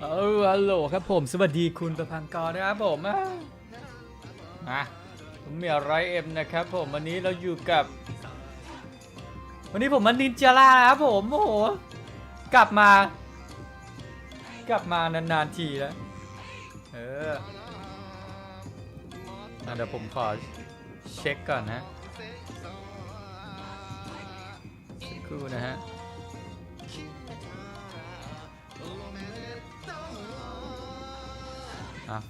เออฮัลโหลครับผม สวัสดีคุณประพังกรนะครับผมอะมาผมเมียร้อยเอ็มนะครับผมวันนี้เราอยู่กับ วันนี้ผมมันนินจาร่านะครับผมโอ้โหกลับมา กลับมานานๆทีแล้วเออเดี๋ยวผมขอเช็คก่อนนะสักครู่นะฮะ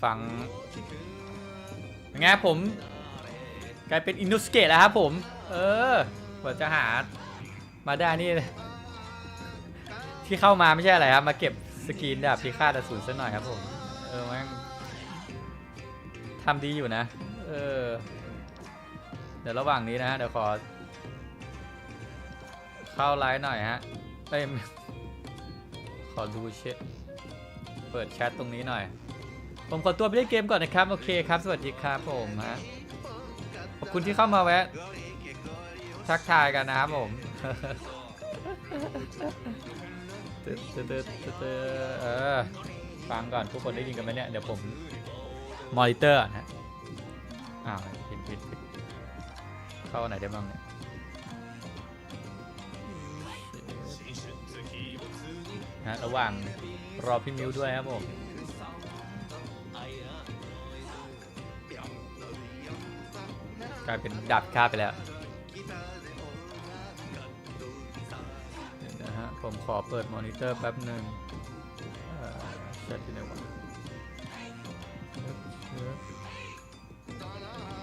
ฟังยังไงผม กลายเป็นอินโนสเกตแล้วครับผม เออกว่าจะหามาได้นี่ ที่เข้ามาไม่ใช่อะไรครับ มาเก็บสกรีนดาบพิฆาตอสูรซะหน่อยครับผม เออแม่งทำดีอยู่นะ เออ เดี๋ยวระหว่างนี้นะฮะเดี๋ยวขอ เข้าไลน์หน่อยฮะเอ้ยขอดูเชเปิดแชทตรงนี้หน่อย ผมขอตัวไปเล่นเกมก่อนนะครับ โอเคครับ สวัสดีครับผมฮะขอบคุณที่เข้ามาแวะทักทายกันนะครับผมเตึ๊ดตึ๊ดตึ๊ดตึ๊ดเออฟังก่อนทุกคนได้ยินกันไหมเนี่ย เดี๋ยวผมมอนิเตอร์นะอ้าวผิดผิดผิดเข้าไหนได้บ้างเนี่ยนะระหว่างรอพี่มิวด้วยครับผม กลายเป็นดับค่าไปแล้วนะฮะผมขอเปิดมอนิเตอร์แป๊บหนึ่งเช็ดที่ไหนวะ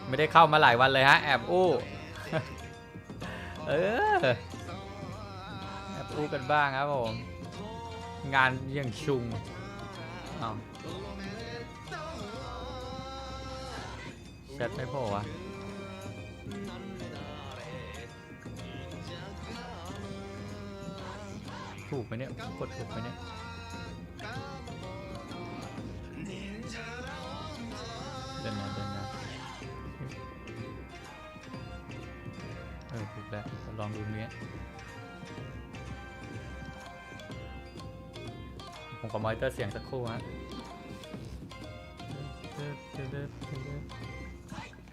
ไม่ได้เข้ามาหลายวันเลยฮะ แอบอู้เออแอบอู้กันบ้างครับผม งานยังชุงอ้าวแชทไม่พอวะ ถูกไหมเนี่ยกดถูกไหมเนี่ยเดินนะเดินนะเออถูกแล้วลองดูเนี้ยผมขอมอนิเตอร์เสียงสักครู่ฮะ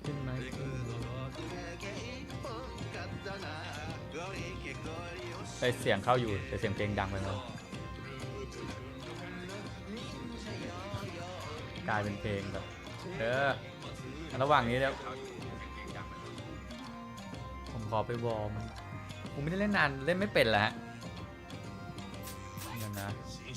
ขึ้นไหม ใส่เสียงเข้าอยู่แต่เสียงเพลงดังไปแล้วกลายเป็นเพลงแบบเออระหว่างนี้แล้วผมขอไปวอร์มผมไม่ได้เล่นนานเล่นไม่เป็นแล้วเดี๋ยวนะ